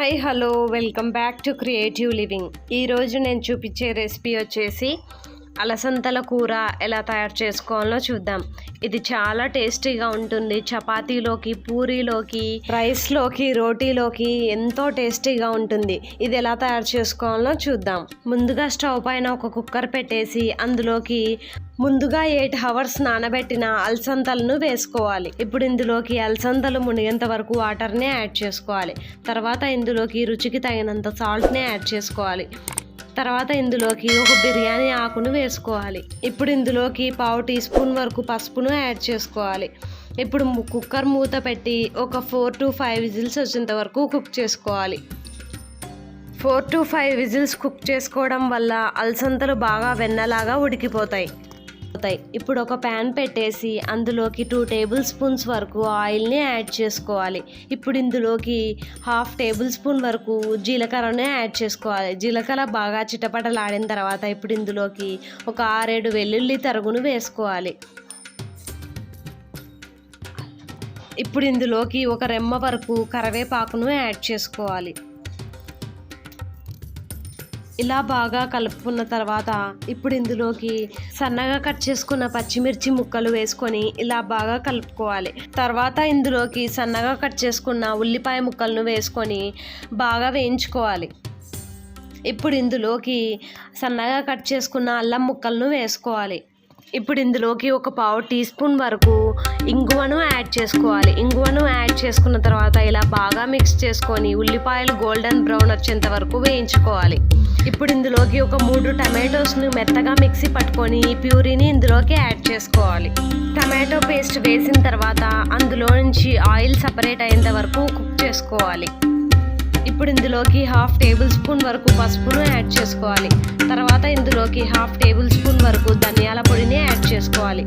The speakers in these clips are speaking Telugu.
Hi hello welcome back to creative living. ఈరోజు నేను చూపించే రెసిపీ వచ్చేసి అలసంతల కూర ఎలా తయారు చేసుకోవాలో చూద్దాం. ఇది చాలా టేస్టీగా ఉంటుంది. చపాతీలోకి పూరీలోకి రైస్లోకి రోటీలోకి ఎంతో టేస్టీగా ఉంటుంది. ఇది ఎలా తయారు చేసుకోవాలో చూద్దాం. ముందుగా స్టవ్ పైన ఒక కుక్కర్ పెట్టేసి అందులోకి ముందుగా ఎయిట్ అవర్స్ నానబెట్టిన అలసంతలను వేసుకోవాలి. ఇప్పుడు ఇందులోకి అలసంతలు మునిగేంత వరకు వాటర్నే యాడ్ చేసుకోవాలి. తర్వాత ఇందులోకి రుచికి తగినంత సాల్ట్నే యాడ్ చేసుకోవాలి. తర్వాత ఇందులోకి ఒక బిర్యానీ ఆకును వేసుకోవాలి. ఇప్పుడు ఇందులోకి పావు టీ స్పూన్ వరకు పసుపును యాడ్ చేసుకోవాలి. ఇప్పుడు కుక్కర్ మూత పెట్టి ఒక ఫోర్ టు ఫైవ్ విజిల్స్ వచ్చేంత వరకు కుక్ చేసుకోవాలి. Four to five whistles cook చేసుకోవడం వల్ల అలసంతలు బాగా వెన్నలాగా ఉడికిపోతాయి. దొరుకుతాయి. ఇప్పుడు ఒక ప్యాన్ పెట్టేసి అందులోకి టూ టేబుల్ స్పూన్స్ వరకు ఆయిల్ని యాడ్ చేసుకోవాలి. ఇప్పుడు ఇందులోకి హాఫ్ టేబుల్ స్పూన్ వరకు జీలకర్రనే యాడ్ చేసుకోవాలి. జీలకర్ర బాగా చిటపటలాడిన తర్వాత ఇప్పుడు ఇందులోకి ఒక ఆరేడు వెల్లుల్లి తరుగును వేసుకోవాలి. ఇప్పుడు ఇందులోకి ఒక రెమ్మ వరకు కరివేపాకును యాడ్ చేసుకోవాలి. ఇలా బాగా కలుపుకున్న తర్వాత ఇప్పుడు ఇందులోకి సన్నగా కట్ చేసుకున్న పచ్చిమిర్చి ముక్కలు వేసుకొని ఇలా బాగా కలుపుకోవాలి. తర్వాత ఇందులోకి సన్నగా కట్ చేసుకున్న ఉల్లిపాయ ముక్కలను వేసుకొని బాగా వేయించుకోవాలి. ఇప్పుడు ఇందులోకి సన్నగా కట్ చేసుకున్న అల్లం ముక్కలను వేసుకోవాలి. ఇప్పుడు ఇందులోకి ఒక పావు టీ స్పూన్ వరకు ఇంగువను యాడ్ చేసుకోవాలి. ఇంగువను యాడ్ చేసుకున్న తర్వాత ఇలా బాగా మిక్స్ చేసుకొని ఉల్లిపాయలు గోల్డెన్ బ్రౌన్ వచ్చేంత వరకు వేయించుకోవాలి. ఇప్పుడు ఇందులోకి ఒక మూడు టమాటోస్ను మెత్తగా మిక్సీ పట్టుకొని ఈ ప్యూరీని ఇందులోకి యాడ్ చేసుకోవాలి. టమాటో పేస్ట్ వేసిన తర్వాత అందులో నుంచి ఆయిల్ సపరేట్ అయ్యేంత వరకు కుక్ చేసుకోవాలి. ఇప్పుడు ఇందులోకి హాఫ్ టేబుల్ స్పూన్ వరకు పసుపును యాడ్ చేసుకోవాలి. తర్వాత ఇందులోకి హాఫ్ టేబుల్ స్పూన్ వరకు ధనియాల పొడిని యాడ్ చేసుకోవాలి.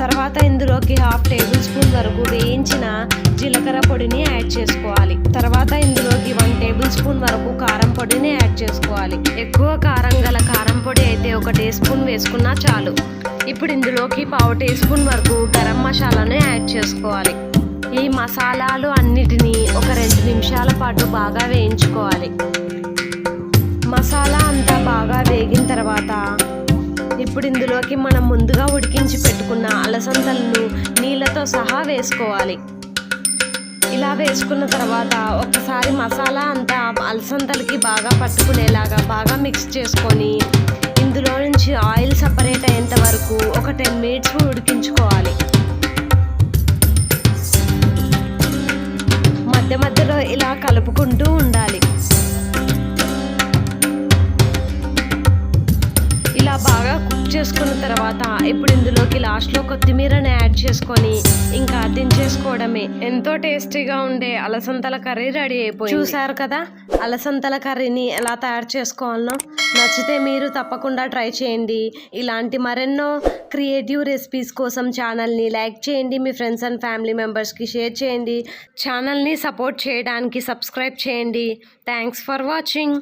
తర్వాత ఇందులోకి హాఫ్ టేబుల్ స్పూన్ వరకు వేయించిన జీలకర్ర పొడిని యాడ్ చేసుకోవాలి. తర్వాత ఇందులోకి వన్ టేబుల్ స్పూన్ వరకు కారం పొడిని యాడ్ చేసుకోవాలి. ఎక్కువ కారం గల కారం పొడి అయితే ఒక టీ స్పూన్ వేసుకున్నా చాలు. ఇప్పుడు ఇందులోకి పావు టీ స్పూన్ వరకు గరం మసాలాను యాడ్ చేసుకోవాలి. ఈ మసాలాలు అన్నిటినీ ఒక రెండు నిమిషాల పాటు బాగా వేయించుకోవాలి. మసాలా అంతా బాగా వేగిన తర్వాత ఇప్పుడు ఇందులోకి మనం ముందుగా ఉడికించి పెట్టుకున్న అలసందలను నీళ్ళతో సహా వేసుకోవాలి. ఇలా వేసుకున్న తర్వాత ఒకసారి మసాలా అంతా అలసందలకి బాగా పట్టుకునేలాగా బాగా మిక్స్ చేసుకొని ఇందులో నుంచి ఆయిల్ సపరేట్ అయ్యేంత వరకు ఒక టెన్ మినిట్స్ ఉడికించుకోవాలి. చేసుకున్న తర్వాత ఇప్పుడు ఇందులోకి లాస్ట్లో కొత్తిమీరని యాడ్ చేసుకొని ఇంకా దించేసుకోవడమే ఎంతో టేస్టీగా ఉండే అలసంతల కర్రీ రెడీ అయిపోయింది. చూసారు కదా? అలసంతల కర్రీని ఎలా తయారు చేసుకోవాలనో నచ్చితే మీరు తప్పకుండా ట్రై చేయండి. ఇలాంటి మరెన్నో క్రియేటివ్ రెసిపీస్ కోసం ఛానల్ని లైక్ చేయండి. మీ ఫ్రెండ్స్ అండ్ ఫ్యామిలీ మెంబర్స్కి షేర్ చేయండి. ఛానల్ని సపోర్ట్ చేయడానికి సబ్స్క్రైబ్ చేయండి. Thanks for watching